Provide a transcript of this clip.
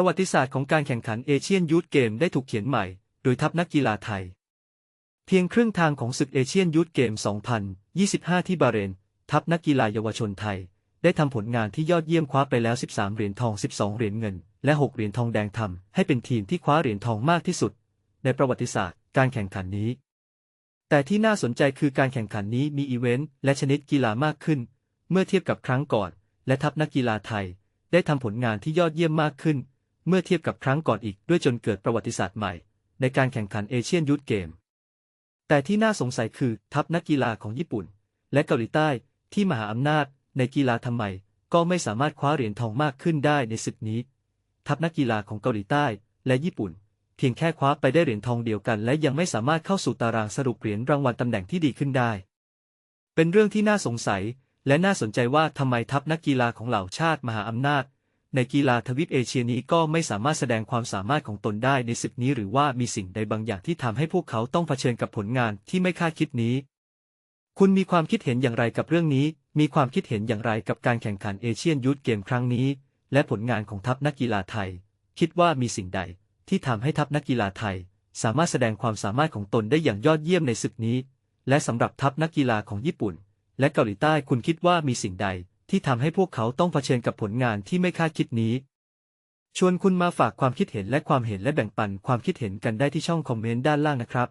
ประวัติศาสตร์ของการแข่งขันเอเชียนยูทเกมได้ถูกเขียนใหม่ โดยทัพนักกีฬาไทย เพียงครึ่งทางของศึกเอเชียนยูทเกม 2025 ที่บาเรน ทัพนักกีฬาเยาวชนไทย ได้ทำผลงานที่ยอดเยี่ยมคว้าไปแล้ว 13 เหรียญทอง 12 เหรียญเงิน และ 6 เหรียญทองแดงทำให้เป็นทีมที่คว้าเหรียญทองมากที่สุด ในประวัติศาสตร์การแข่งขันนี้ แต่ที่น่าสนใจคือการแข่งขันนี้มีอีเวนต์และชนิดกีฬามากขึ้น เมื่อเทียบกับครั้งก่อน และทัพนักกีฬาไทย ได้ทำผลงานที่ยอดเยี่ยมมากขึ้น เมื่อเทียบกับครั้งก่อนอีกด้วยจนเกิดประวัติศาสตร์ใหม่ ในการแข่งขันเอเชียนยูทเกม แต่ที่น่าสงสัยคือทัพนักกีฬาของญี่ปุ่น และเกาหลีใต้ที่มหาอำนาจในกีฬาทำไมก็ไม่สามารถคว้าเหรียญทองมากขึ้นได้ในศึกนี้ ทัพนักกีฬาของเกาหลีใต้และญี่ปุ่น เพียงแค่คว้าไปได้เหรียญทองเดียวกัน และยังไม่สามารถเข้าสู่ตารางสรุปเหรียญรางวัลตำแหน่งที่ดีขึ้นได้ เป็นเรื่องที่น่าสงสัยและน่าสนใจว่าทำไมทัพนักกีฬาของเหล่าชาติมหาอำนาจ ในกีฬาทวีปเอเชียนี้ก็ไม่สามารถแสดงความสามารถของตนได้ในศึกนี้หรือว่ามีสิ่งใดบางอย่างที่ทำให้พวกเขาต้องเผชิญกับผลงานที่ไม่คาดคิดนี้ คุณมีความคิดเห็นอย่างไรกับเรื่องนี้ มีความคิดเห็นอย่างไรกับการแข่งขันเอเชียนยูทเกมครั้งนี้ และผลงานของทัพนักกีฬาไทย คิดว่ามีสิ่งใดที่ทำให้ทัพนักกีฬาไทย สามารถแสดงความสามารถของตนได้อย่างยอดเยี่ยมในศึกนี้ และสำหรับทัพนักกีฬาของญี่ปุ่น และเกาหลีใต้คุณคิดว่ามีสิ่งใด ที่ทำให้พวกเขาต้องเผชิญกับผลงานที่ไม่คาดคิดนี้ ชวนคุณมาฝากความคิดเห็นและความเห็นและแบ่งปันความคิดเห็นกันได้ที่ช่องคอมเมนต์ด้านล่างนะครับ